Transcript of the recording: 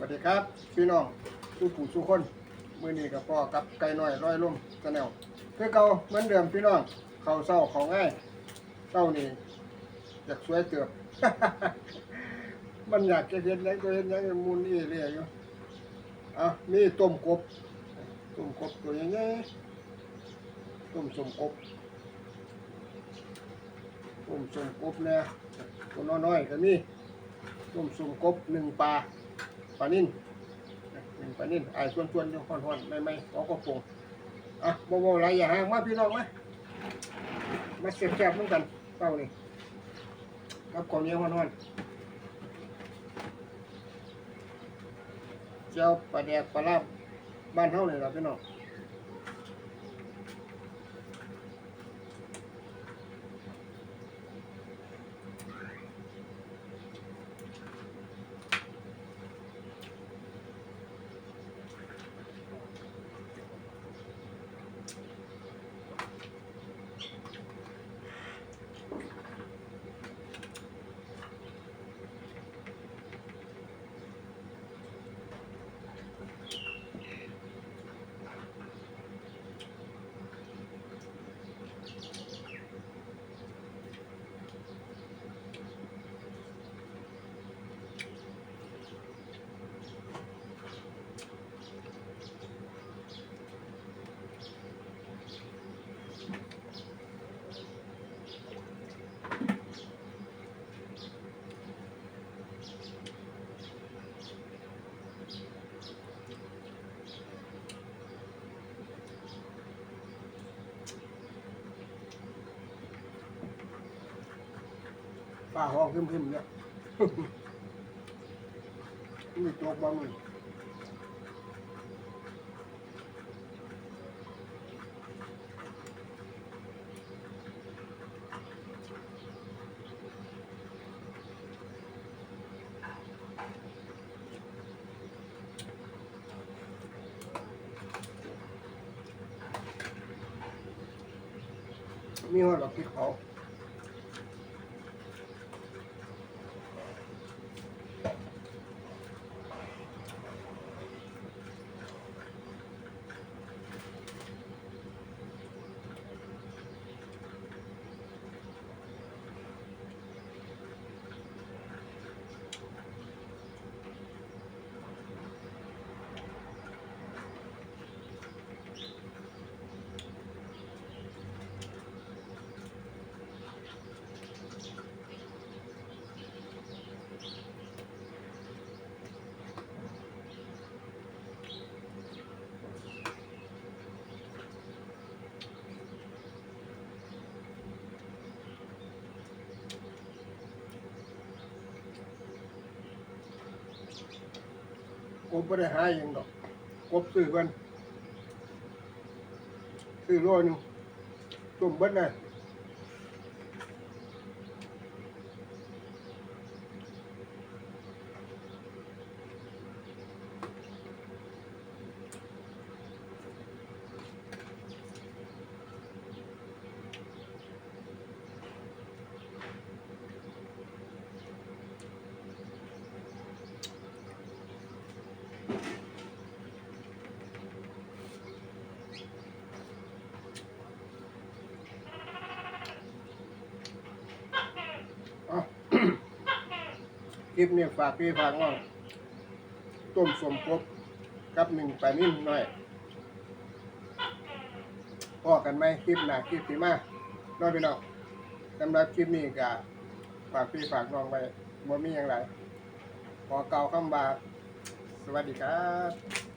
สวัสดีครับพี่น้องผู้ผู้ทุกคนมื้อนี้กับพ่อกับไก่น้อยร้อยลุ่มชาแนลคือเก่าเหมือนเดิมพี่น้องเขาเศร้าเขาง่ายเศร้านี่อยากสวยเกือบ มันอยากจะเห็นยังก็เห็นยังมูลนี่เรียอยู่อะมีต้มกบต้มกบตัวใหญ่ๆต้มสมกบต้มสมกบเนี่ยตัวน้อยๆก็มีต้มสมกบหนึ่งปลา ปลานิ่นหนึ่งปลานิ่นไอ้ส่วนส่วนอยู่ห่อนๆไม่ไม่ขอก็ปรงอะบ่บ่อะไรอย่าห่างมาพี่น้องมามาเสียบแซ่บเหมือนกันเต้านี่กับข้าวเหนียวห่อนๆเจ้าปลาแดกปลาลาบบ้านเฮาเลยล่ะพี่น้อง ป้าห้องขึ้นๆเนี่ยมีโจกบ้างมั้ยมีหัวดอกพริกเผา กบไม่ได้หาเองดอกกบซื้อกันซื้อร้อยหนึ่งต้มเบิดเลย ลิปนี้ฝากพี่ฝากน้องต้มสมกบกับหนึ่งปลานิ่มหน่อยพอกันไหมคลิปหน้าคลิปที่มากน้อยพี่น้องสำหรับคลิปนี้ก็ฝากพี่ฝากน้องไปบ่มีอย่างไรขอเก่าคำบาสวัสดีครับ